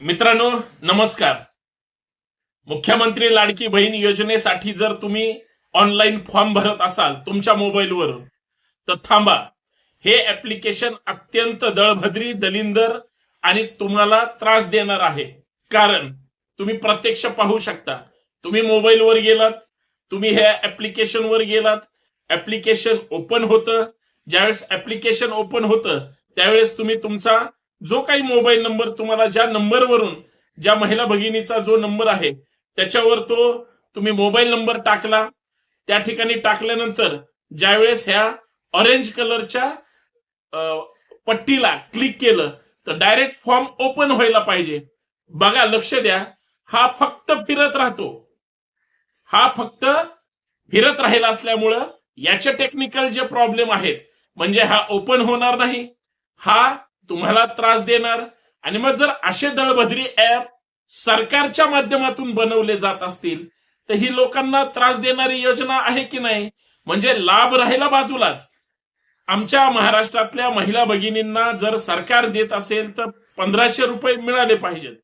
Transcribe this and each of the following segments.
मित्रांनो नमस्कार. मुख्यमंत्री लाडकी बहीण योजनेसाठी जर तुम्ही ऑनलाईन फॉर्म भरत असाल तुमच्या मोबाईलवर तर थांबा. हे ऍप्लिकेशन अत्यंत दळभद्री दलिंदर आणि तुम्हाला त्रास देणार आहे. कारण तुम्ही प्रत्यक्ष पाहू शकता. तुम्ही मोबाईलवर गेलात तुम्ही ह्या ऍप्लिकेशनवर गेलात. ऍप्लिकेशन ओपन होतं. ज्यावेळेस ऍप्लिकेशन ओपन होतं त्यावेळेस तुम्ही तुमचा जो काही मोबाईल नंबर तुम्हाला ज्या नंबरवरून ज्या महिला भगिनीचा जो नंबर आहे त्याच्यावर तो तुम्ही मोबाईल नंबर टाकला. त्या ठिकाणी टाकल्यानंतर ज्यावेळेस ह्या ऑरेंज कलरच्या पट्टीला क्लिक केलं तर डायरेक्ट फॉर्म ओपन व्हायला पाहिजे. बघा लक्ष द्या. हा फक्त फिरत राहतो. हा फक्त फिरत राहिला असल्यामुळं याचे टेक्निकल जे प्रॉब्लेम आहेत म्हणजे हा ओपन होणार नाही. हा तुम्हाला त्रास देणार. आणि मग जर असे दळभद्री ऍप सरकारच्या माध्यमातून बनवले जात असतील तर ही लोकांना त्रास देणारी योजना आहे की नाही? म्हणजे लाभ राहिला बाजूलाच. आमच्या महाराष्ट्रातल्या महिला भगिनींना जर सरकार देत असेल तर पंधराशे रुपये मिळाले पाहिजेत.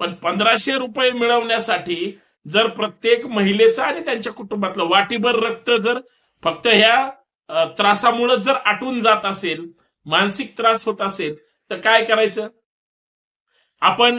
पण पंधराशे रुपये मिळवण्यासाठी जर प्रत्येक महिलेचं आणि त्यांच्या कुटुंबातलं वाटीभर रक्त जर फक्त ह्या त्रासामुळे जर आटून जात असेल मानसिक त्रास होत असेल तर काय करायचं? आपण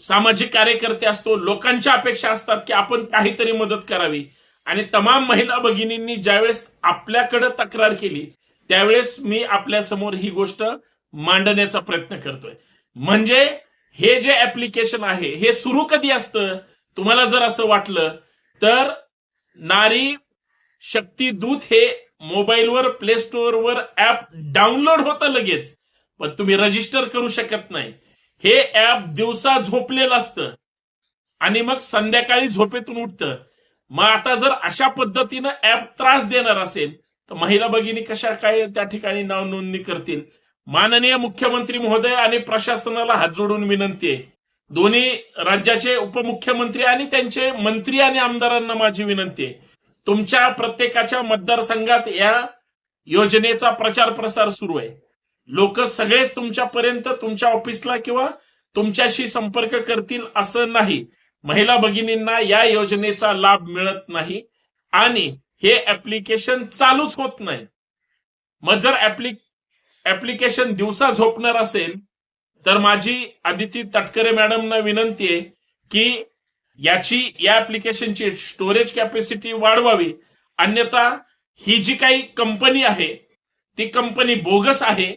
सामाजिक कार्यकर्ते असतो लोकांच्या अपेक्षा असतात की आपण काहीतरी मदत करावी. आणि तमाम महिला भगिनींनी ज्यावेळेस आपल्याकडे तक्रार केली त्यावेळेस मी आपल्यासमोर ही गोष्ट मांडण्याचा प्रयत्न करतोय. म्हणजे हे जे ऍप्लिकेशन आहे हे सुरू कधी असतं? तुम्हाला जर असं वाटलं तर नारी शक्ती दूत हे मोबाईलवर प्ले स्टोअरवर ऍप डाउनलोड होतं लगेच. पण तुम्ही रजिस्टर करू शकत नाही. हे ऍप दिवसा झोपलेलं असतं. आणि मग संध्याकाळी झोपेतून उठतं. मग आता जर अशा पद्धतीनं ऍप त्रास देणार असेल तर महिला भगिनी कशा काय त्या ठिकाणी नाव नोंदणी करतील? माननीय मुख्यमंत्री महोदय आणि प्रशासनाला हात जोडून विनंती आहे. दोन्ही राज्याचे उपमुख्यमंत्री आणि त्यांचे मंत्री आणि आमदारांना माझी विनंती आहे. तुमच्या प्रत्येकाच्या मतदारसंघात या योजनेचा प्रचार प्रसार सुरू आहे. लोक सगळेच तुमच्यापर्यंत तुमच्या ऑफिसला किंवा तुमच्याशी संपर्क करतील असं नाही. महिला भगिनींना या योजनेचा लाभ मिळत नाही आणि हे ऍप्लिकेशन चालूच होत नाही. मग जर ऍप्लिकेशन दिवसा झोपणार असेल तर माझी आदिती तटकरे मॅडमना विनंती आहे की याची या ऍप्लिकेशनची स्टोरेज कॅपॅसिटी वाढवावी. अन्यथा ही जी काही कंपनी आहे ती कंपनी बोगस आहे.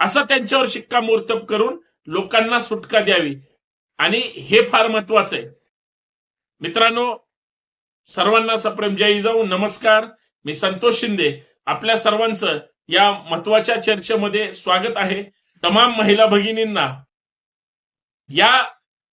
असं त्यांच्यावर शिक्कामोर्तब करून लोकांना सुटका द्यावी. आणि हे फार महत्वाचं आहे. मित्रांनो सर्वांना सप्रेम. जय जाऊ नमस्कार. मी संतोष शिंदे. आपल्या सर्वांचं या महत्त्वाच्या चर्चेमध्ये स्वागत आहे. तमाम महिला भगिनींना या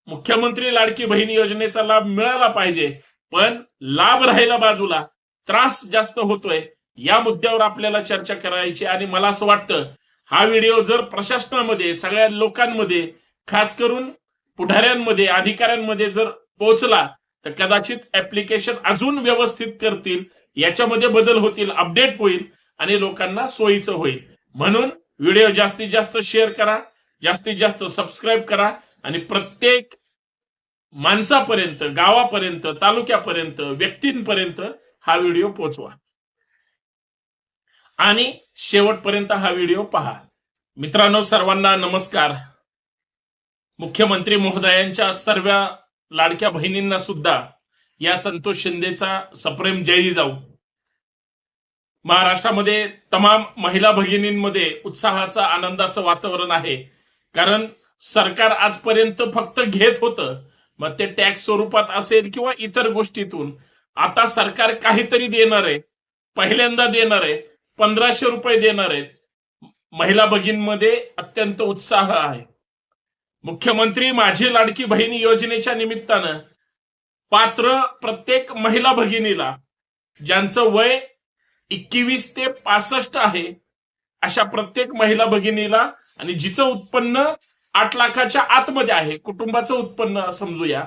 मुख्यमंत्री लाडकी बहीण योजनेचा लाभ मिळाला पाहिजे पण लाभ राहिला बाजूला. त्रास जास्त होतोय. या मुद्द्यावर आपल्याला चर्चा करायची आणि मला असं वाटतं हा व्हिडिओ जर प्रशासनामध्ये सगळ्या लोकांमध्ये खास करून पुढाऱ्यांमध्ये अधिकाऱ्यांमध्ये जर पोहोचला तर कदाचित ऍप्लिकेशन अजून व्यवस्थित करतील याच्यामध्ये बदल होतील अपडेट होईल आणि लोकांना सोयीचं होईल. म्हणून व्हिडिओ जास्तीत जास्त शेअर करा जास्तीत जास्त सबस्क्राईब करा आणि प्रत्येक माणसापर्यंत गावापर्यंत तालुक्यापर्यंत व्यक्तींपर्यंत हा व्हिडिओ पोचवा आणि शेवटपर्यंत हा व्हिडिओ पहा. मित्रांनो सर्वांना नमस्कार. मुख्यमंत्री महोदयांच्या सर्व लाडक्या बहिणींना सुद्धा या संतोष शिंदेचा सप्रेम जयी जाऊ. महाराष्ट्रामध्ये तमाम महिला भगिनींमध्ये उत्साहाचं आनंदाचं वातावरण आहे. कारण सरकार आजपर्यंत फक्त घेत होतं. मग ते टॅक्स स्वरूपात असेल किंवा इतर गोष्टीतून आता सरकार काहीतरी देणार आहे. पहिल्यांदा देणार आहे. पंधराशे रुपये देणार आहेत. महिला भगिनीमध्ये अत्यंत उत्साह आहे. मुख्यमंत्री माझी लाडकी बहिणी योजनेच्या निमित्तानं पात्र प्रत्येक महिला भगिनीला ज्यांचं वय एकवीस ते पासष्ट आहे अशा प्रत्येक महिला भगिनीला आणि जिचं उत्पन्न आठ लाखाच्या आतमध्ये आहे कुटुंबाचं उत्पन्न समजूया.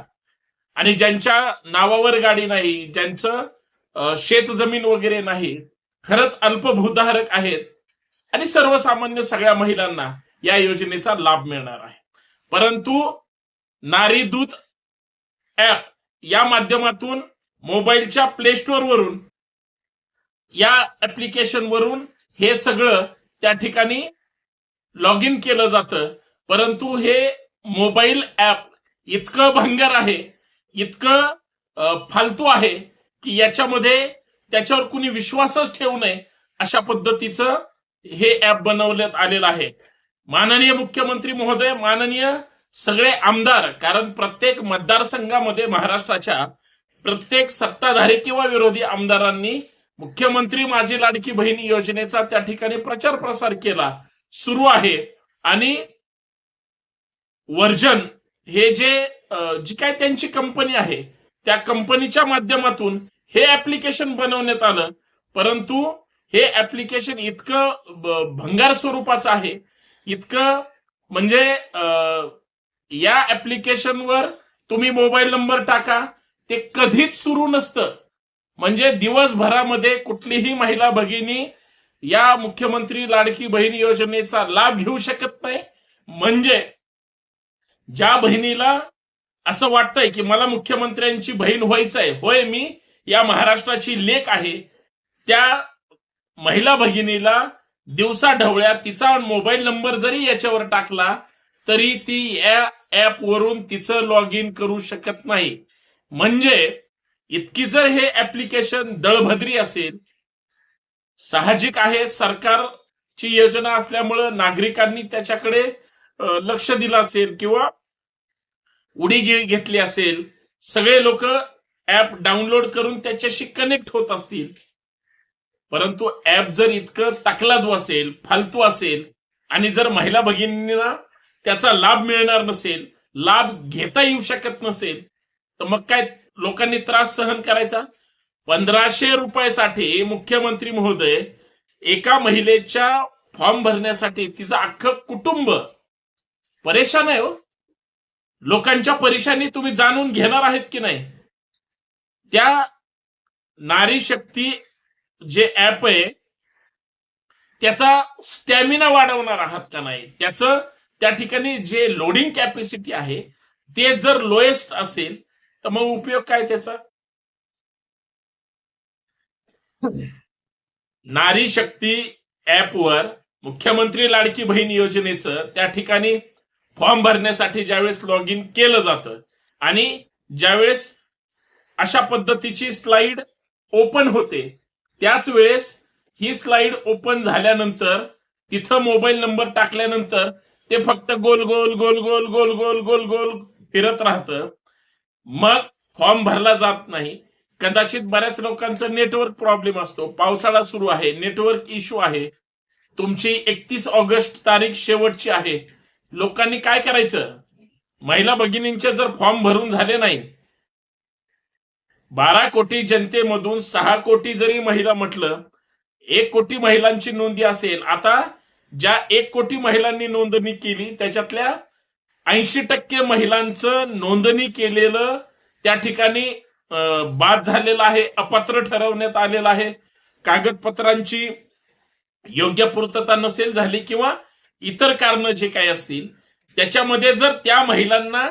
आणि ज्यांच्या नावावर गाडी नाही ज्यांचं शेत जमीन वगैरे नाही खरंच अल्पभूधारक आहेत. आणि सर्वसामान्य सगळ्या महिलांना या योजनेचा लाभ मिळणार आहे. परंतु नारी दूध ऍप या माध्यमातून मोबाईलच्या प्ले स्टोअर वरून या ऍप्लिकेशन वरून हे सगळं त्या ठिकाणी लॉग इन केलं जातं. परंतु हे मोबाईल ऍप इतकं भंगर आहे इतकं फालतू आहे की याच्यामध्ये त्याच्यावर कुणी विश्वासच ठेवू नये अशा पद्धतीचं हे ऍप बनवण्यात आलेलं आहे. माननीय मुख्यमंत्री महोदय माननीय सगळे आमदार कारण प्रत्येक मतदारसंघामध्ये महाराष्ट्राच्या प्रत्येक सत्ताधारी किंवा विरोधी आमदारांनी मुख्यमंत्री माझी लाडकी बहीण योजनेचा त्या ठिकाणी प्रचार प्रसार केला सुरू आहे. आणि वर्जन हे जे जी काय त्यांची कंपनी आहे त्या कंपनीच्या माध्यमातून हे ऍप्लिकेशन बनवण्यात आलं. परंतु हे ऍप्लिकेशन इतकं भंगार स्वरूपाचं आहे. इतकं म्हणजे या ऍप्लिकेशनवर तुम्ही मोबाईल नंबर टाका. ते कधीच सुरू नसतं. म्हणजे दिवसभरामध्ये कुठलीही महिला भगिनी या मुख्यमंत्री लाडकी बहीण योजनेचा लाभ घेऊ शकत नाही. म्हणजे ज्या बहिणीला असं वाटतंय की मला मुख्यमंत्र्यांची बहीण व्हायचंय होय मी या महाराष्ट्राची लेख आहे. त्या महिला भगिनीला दिवसा ढवळ्या तिचा मोबाईल नंबर जरी याच्यावर टाकला तरी ती या ऍप वरून तिचं लॉग इन करू शकत नाही. म्हणजे इतकी जर हे ऍप्लिकेशन दळभद्री असेल साहजिक आहे सरकारची योजना असल्यामुळं नागरिकांनी त्याच्याकडे लक्ष दिलं असेल किंवा उडी घेतली असेल. सगळे लोक ऍप डाउनलोड करून त्याच्याशी कनेक्ट होत असतील. परंतु ऍप जर इतकं तकलादू असेल फालतू असेल आणि जर महिला भगिनींना त्याचा लाभ मिळणार नसेल लाभ घेता येऊ शकत नसेल तर मग काय लोकांनी त्रास सहन करायचा? पंधराशे रुपयासाठी मुख्यमंत्री महोदय एका महिलेच्या फॉर्म भरण्यासाठी तिचं अख्खं कुटुंब परेशान आहे हो. लोकांच्या परेशानी तुम्ही जाणून घेणार आहेत की नाही? त्या नारी शक्ती जे ऍप आहे त्याचा स्टॅमिना वाढवणार आहात का नाही? त्याचं त्या ठिकाणी जे लोडिंग कॅपॅसिटी आहे ते जर लोएस्ट असेल तर मग उपयोग काय त्याचा? नारी शक्ती ऍपवर मुख्यमंत्री लाडकी बहीण योजनेचं त्या ठिकाणी फॉर्म भरण्यासाठी ज्यावेळेस लॉग इन केलं जातं आणि ज्यावेळेस अशा पद्धतीची स्लाइड ओपन होते. त्याच वेळेस ही स्लाइड ओपन झाल्यानंतर तिथं मोबाईल नंबर टाकल्यानंतर ते फक्त गोल गोल गोल गोल गोल गोल गोल गोल फिरत राहतं. मग फॉर्म भरला जात नाही. कदाचित बऱ्याच लोकांचा नेटवर्क प्रॉब्लेम असतो. पावसाळा सुरू आहे. नेटवर्क इश्यू आहे. तुमची एकतीस ऑगस्ट तारीख शेवटची आहे. लोकांनी काय करायचं? महिला भगिनींचे जर फॉर्म भरून झाले नाही बारा कोटी जनतेमधून सहा कोटी जरी महिला म्हटलं एक कोटी महिलांची नोंदी असेल आता ज्या एक कोटी महिलांनी नोंदणी केली त्याच्यातल्या ऐंशी टक्के महिलांचं नोंदणी केलेलं त्या ठिकाणी बाद झालेलं आहे अपात्र ठरवण्यात आलेलं आहे. कागदपत्रांची योग्य पूर्तता नसेल झाली किंवा इतर कारण जे काही असतील त्याच्यामध्ये जर त्या महिलांना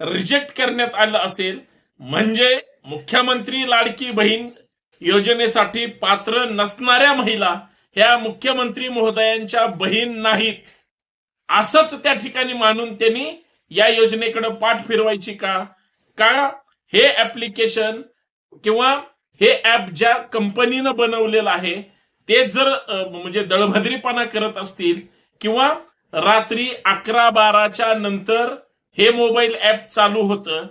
रिजेक्ट करण्यात आलं असेल म्हणजे मुख्यमंत्री लाडकी बहीण योजनेसाठी पात्र नसणाऱ्या महिला ह्या मुख्यमंत्री महोदयांच्या बहीण नाहीत. असंच त्या ठिकाणी मानून त्यांनी या योजनेकडे पाठ फिरवायची का? का हे ऍप्लिकेशन किंवा हे ऍप ज्या कंपनीनं बनवलेलं आहे ते जर म्हणजे दळभद्रीपणा करत असतील किंवा रात्री अकरा बाराच्या नंतर हे मोबाईल ऍप चालू होतं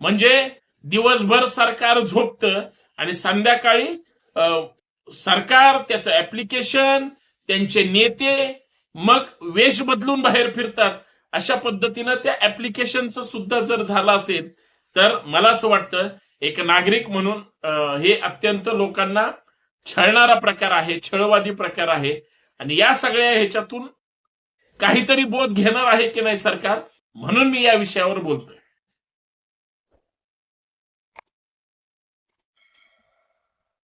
म्हणजे दिवसभर सरकार झोपत आणि संध्याकाळी सरकार त्याचं ऍप्लिकेशन त्यांचे नेते मग वेश बदलून बाहेर फिरतात. अशा पद्धतीनं त्या ऍप्लिकेशनचं सुद्धा जर झालं असेल तर मला असं वाटतं एक नागरिक म्हणून हे अत्यंत लोकांना छळणारा प्रकार आहे छळवादी प्रकार आहे. आणि या सगळ्या ह्याच्यातून काहीतरी बोध घेणार आहे की नाही सरकार? म्हणून मी या विषयावर बोलतोय.